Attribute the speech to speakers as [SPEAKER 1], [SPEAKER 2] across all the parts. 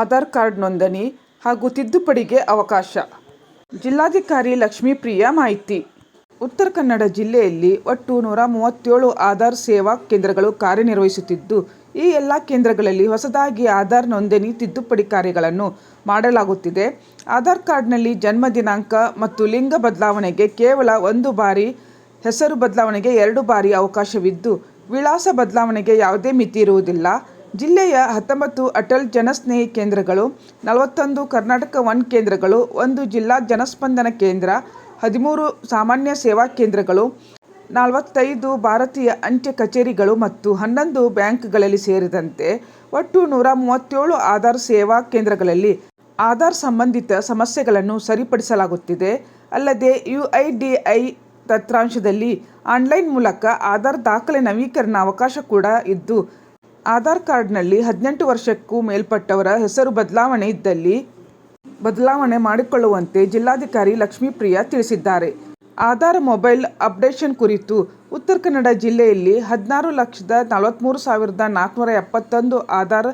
[SPEAKER 1] Aadhaar card ನೋಂದಣಿ ಹಾಗೂ ತಿದ್ದುಪಡಿಗೆ ಅವಕಾಶ. ಜಿಲ್ಲಾಧಿಕಾರಿ ಲಕ್ಷ್ಮೀಪ್ರಿಯ ಮಾಹಿತಿ. ಉತ್ತರ ಕನ್ನಡ ಜಿಲ್ಲೆಯಲ್ಲಿ ಒಟ್ಟು ನೂರ ಮೂವತ್ತೇಳು ಆಧಾರ್ ಸೇವಾ ಕೇಂದ್ರಗಳು ಕಾರ್ಯನಿರ್ವಹಿಸುತ್ತಿದ್ದು, ಈ ಎಲ್ಲ ಕೇಂದ್ರಗಳಲ್ಲಿ ಹೊಸದಾಗಿ ಆಧಾರ್ ನೋಂದಣಿ ತಿದ್ದುಪಡಿ ಕಾರ್ಯಗಳನ್ನು ಮಾಡಲಾಗುತ್ತಿದೆ. ಆಧಾರ್ ಕಾರ್ಡ್ನಲ್ಲಿ ಜನ್ಮ ದಿನಾಂಕ ಮತ್ತು ಲಿಂಗ ಬದಲಾವಣೆಗೆ ಕೇವಲ ಒಂದು ಬಾರಿ, ಹೆಸರು ಬದಲಾವಣೆಗೆ ಎರಡು ಬಾರಿ ಅವಕಾಶವಿದ್ದು, ವಿಳಾಸ ಬದಲಾವಣೆಗೆ ಯಾವುದೇ ಮಿತಿ ಇರುವುದಿಲ್ಲ. ಜಿಲ್ಲೆಯ ಹತ್ತೊಂಬತ್ತು ಅಟಲ್ ಜನಸ್ನೇಹಿ ಕೇಂದ್ರಗಳು, ನಲವತ್ತೊಂದು ಕರ್ನಾಟಕ ಒನ್ ಕೇಂದ್ರಗಳು, ಒಂದು ಜಿಲ್ಲಾ ಜನಸ್ಪಂದನ ಕೇಂದ್ರ, ಹದಿಮೂರು ಸಾಮಾನ್ಯ ಸೇವಾ ಕೇಂದ್ರಗಳು, ನಲವತ್ತೈದು ಭಾರತೀಯ ಅಂಚೆ ಕಚೇರಿಗಳು ಮತ್ತು ಹನ್ನೊಂದು ಬ್ಯಾಂಕ್ಗಳಲ್ಲಿ ಸೇರಿದಂತೆ ಒಟ್ಟು ನೂರ ಮೂವತ್ತೇಳು ಆಧಾರ್ ಸೇವಾ ಕೇಂದ್ರಗಳಲ್ಲಿ ಆಧಾರ್ ಸಂಬಂಧಿತ ಸಮಸ್ಯೆಗಳನ್ನು ಸರಿಪಡಿಸಲಾಗುತ್ತಿದೆ. ಅಲ್ಲದೆ ಯುಐಡಿಐ ತಂತ್ರಾಂಶದಲ್ಲಿ ಆನ್ಲೈನ್ ಮೂಲಕ ಆಧಾರ್ ದಾಖಲೆ ನವೀಕರಣ ಅವಕಾಶ ಕೂಡ ಇದ್ದು ಆಧಾರ್ ಕಾರ್ಡ್ನಲ್ಲಿ ಹದಿನೆಂಟು ವರ್ಷಕ್ಕೂ ಮೇಲ್ಪಟ್ಟವರ ಹೆಸರು ಬದಲಾವಣೆ ಇದ್ದಲ್ಲಿ ಬದಲಾವಣೆ ಮಾಡಿಕೊಳ್ಳುವಂತೆ ಜಿಲ್ಲಾಧಿಕಾರಿ ಲಕ್ಷ್ಮೀಪ್ರಿಯ ತಿಳಿಸಿದ್ದಾರೆ. ಆಧಾರ್ ಮೊಬೈಲ್ ಅಪ್ಡೇಷನ್ ಕುರಿತು ಉತ್ತರ ಕನ್ನಡ ಜಿಲ್ಲೆಯಲ್ಲಿ ಹದಿನಾರು ಲಕ್ಷದ ನಲವತ್ತ್ಮೂರು ಸಾವಿರದ ನಾಲ್ಕುನೂರ ಎಪ್ಪತ್ತೊಂದು ಆಧಾರ್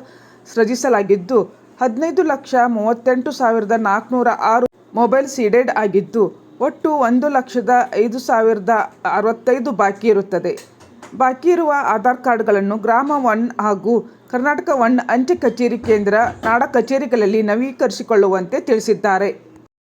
[SPEAKER 1] ಸೃಜಿಸಲಾಗಿದ್ದು, ಹದಿನೈದು ಲಕ್ಷ ಮೂವತ್ತೆಂಟು ಸಾವಿರದ ನಾಲ್ಕುನೂರ ಆರು ಮೊಬೈಲ್ ಸೀಡೆಡ್ ಆಗಿದ್ದು, ಒಟ್ಟು ಒಂದು ಲಕ್ಷದ ಐದು ಸಾವಿರದ ಅರವತ್ತೈದು ಬಾಕಿ ಇರುತ್ತದೆ. ಬಾಕಿ ಇರುವ ಆಧಾರ್ ಕಾರ್ಡ್ಗಳನ್ನು ಗ್ರಾಮ ಒನ್ ಹಾಗೂ ಕರ್ನಾಟಕ ಒನ್ ಅಂಚೆ ಕಚೇರಿ ಕೇಂದ್ರ ನಾಡ ಕಚೇರಿಗಳಲ್ಲಿ ನವೀಕರಿಸಿಕೊಳ್ಳುವಂತೆ ತಿಳಿಸಿದ್ದಾರೆ.